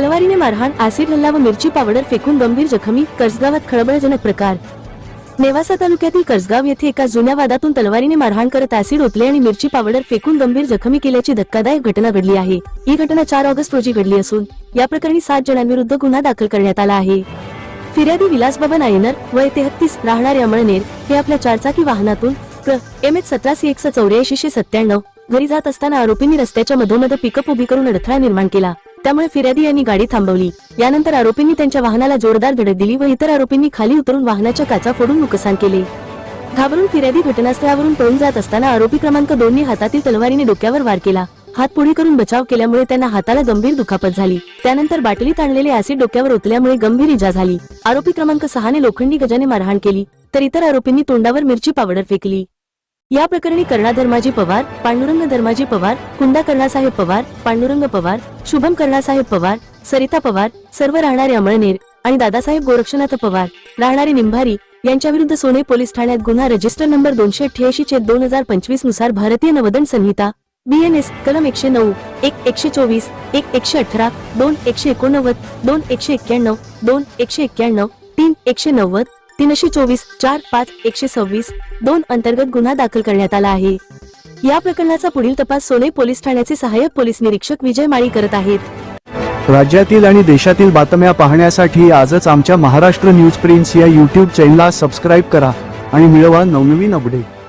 तलवारीने मारहाण ऍसिड हल्ला व मिरची पावडर फेकून गंभीर जखमी कर्जगावात खळबळजनक प्रकार. नेवासा तालुक्यातील कर्जगाव येथे एका जुन्या वादातून तलवारीने मारहाण करत ऍसिड ओतले आणि मिरची पावडर फेकून गंभीर जखमी केल्याची धक्कादायक घटना घडली आहे. ही घटना चार ऑगस्ट रोजी घडली असून या प्रकरणी सात जणांविरुद्ध गुन्हा दाखल करण्यात आला आहे. फिर्यादी विलासबाबा नायनर वय तेहत्तीस राहणारे अमळनेर हे आपल्या चारचाकी वाहनातून एम. एच. सतराशे एकशे चौऱ्याऐंशी सत्त्याण्णव घरी जात असताना आरोपींनी रस्त्याच्या मधोमध पिकअप उभी करून अडथळा निर्माण केला. त्यामुळे फिर्यादी यांनी गाडी थांबवली. यानंतर आरोपींनी त्यांच्या वाहनाला जोरदार धडक दिली व इतर आरोपींनी खाली उतरून वाहनाच्या काचा फोडून नुकसान केले. घाबरून फिर्यादी घटनास्थळावरून पळून जात असताना आरोपी क्रमांक दोनने हातातील तलवारीने डोक्यावर वार केला. हात पुढे करून बचाव केल्यामुळे त्यांना हाताला गंभीर दुखापत झाली. त्यानंतर बाटलीत आणलेले ऍसिड डोक्यावर ओतल्यामुळे गंभीर इजा झाली. आरोपी क्रमांक सहाने लोखंडी गजाने मारहाण केली तर इतर आरोपींनी तोंडावर मिरची पावडर फेकली. या प्रकरणी कर्णा धर्माजी पवार पांडुरंग धर्माजी पवार कुंडा कर्णासाहेब पवार पांडुरंग पवार शुभम कर्णासाहेब पवार सरिता पवार सर्व राहणारे अमळनेर आणि दादासाहेब गोरक्षनाथ पवार राहणारे निंभारी यांच्या विरुद्ध सोने पोलीस ठाण्यात गुन्हा रजिस्टर नंबर दोनशे अठ्ठ्याऐंशी चे दोन हजार पंचवीसनुसार भारतीय नवदन संहिता बीएनएस कलम एकशे नऊ एक एकशे चोवीस एक एकशे अठरा दोन एकशे एकोणनव्वद दोन एकशे एक्क्याण्णव दोन एकशे एक्क्याण्णव तीन एकशे नव्वद तीनशे चोवीस चार पाच एकशे सव्वीस दोन अंतर्गत गुन्हा दाखल करण्यात आला आहे. या प्रकरणाचा पुढील तपास सोने पोलीस ठाण्याचे सहाय्यक पोलीस निरीक्षक विजय माळी करत आहेत. राज्यातील आणि देशातील बातम्या पाहण्यासाठी आजच आमच्या महाराष्ट्र न्यूज प्रिन्स या यूट्यूब चॅनलला सबस्क्राईब करा आणि मिळवा नवनवीन अपडेट